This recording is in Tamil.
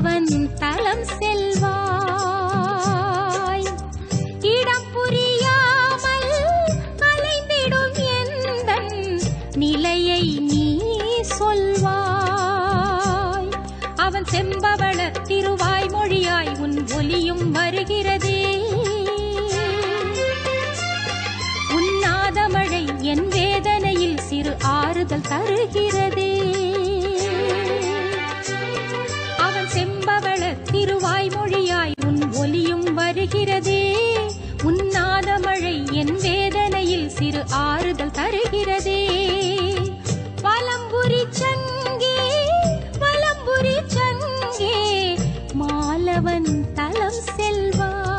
அவன் தலம் செல்வாய். இடம் புரியாமல் அலைந்திடும் எந்த நிலையை நீ சொல்வாய். அவன் செம்பவள திருவாய் மொழியாய் உன் ஒலியும் வருகிறதே. உன்னாத என் வேதனையில் சிறு ஆறுதல் தருகிறது. திருவாய் மொழியாய் உன் ஒலியும் வருகிறதே. உன்னாத மழை என் வேதனையில் சிறு ஆறுதல் தருகிறதே. பலம்புரி சங்கே பலம்புரி சங்கே மாலவன் தலம் செல்வா.